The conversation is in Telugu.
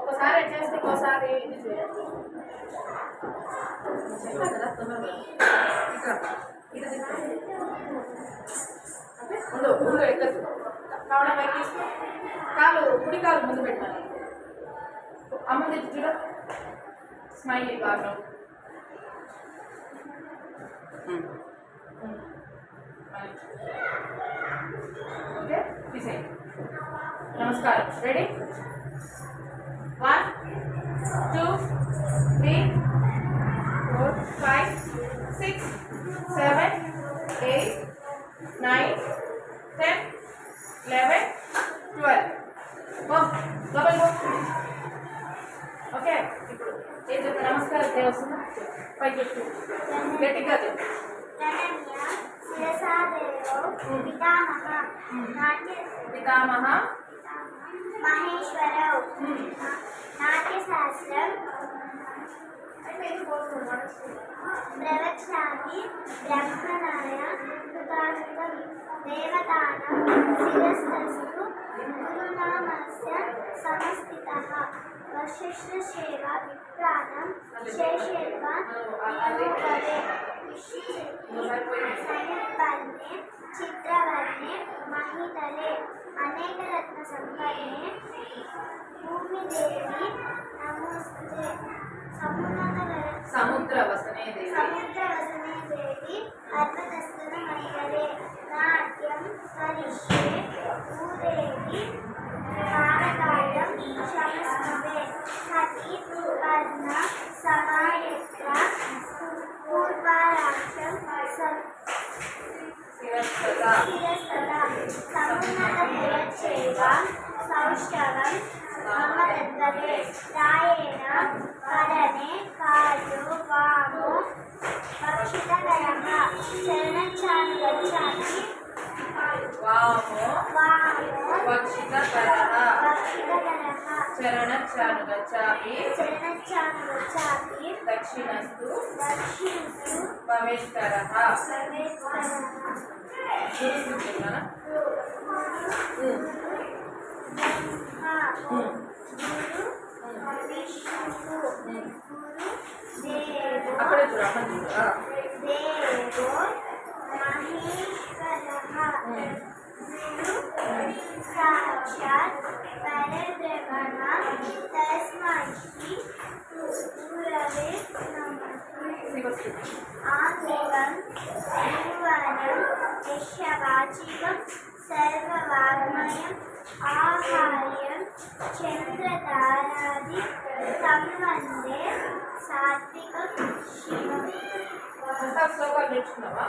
ఒకసారి చేస్తే ఇంకోసారి ఇది చేయాలి ఉండు ఉండు కావడం పైకి తీసుకో కాలు కుడి కాలు ముందు పెట్టాలి అమ్మ తెచ్చి చూడ స్మైలీ ఓకే తీసేయండి నమస్కారం. Ready one two three four five six seven eight nine ten eleven twelve go లోపలికి గో ఓకే ఇప్పుడు ఏం చెప్పు నమస్కారం దేవస్తున్నా పైకి చెప్పు గట్టిగా చెప్పు రణన్య శిరసాదేవో పితామహ నాట్య ప్రవక్ష్యామి బ్రహ్మణాయ కృతార్థం దేవతానం శిరస్తస్తు గురునామస్య సమస్థితః వశిష్ఠసేవ విప్రాణం శేషేవ నియోగరే సముత్పన్నే చిత్రవర్ణే మహితలే అనేక రత్న సంపన్నే భూమిదేవి నమ సముద్ర వసనే దేవి సముద్రవసనే దేవి అర్వదస్తున మహిళలే. నాట్యం కరిష్యే. భూదేవి కారకాయం క్షమస్మవే హతి పద్మ సమాయత్ర పూర్వారాక్షం శిరస్తదా సమున్నత జయచేవ సౌష్ఠవం మమ దద్దతే రాయేణ కరణే కాయో వామో భక్షితకరః శరణచ్చామి గచ్చామి వామో గచ్చామి గచ్చామి దక్షిణస్తు దక్షిణస్తు భవేష్కరః గురు విష్ణు అక్కడే చూడు అక్కడ చూడు ఆ. దేవో మహేశ్వరః గురు సాక్షాత్ పరబ్రహ్మ తస్మై శ్రీ గురవే నమః శివస్థుతి ఆత్మికం గురువారం యశవాచికం సర్వవాగ్మయం ఆహార్యం చంద్రతారాది సంబంధే నేర్చుకున్నావా?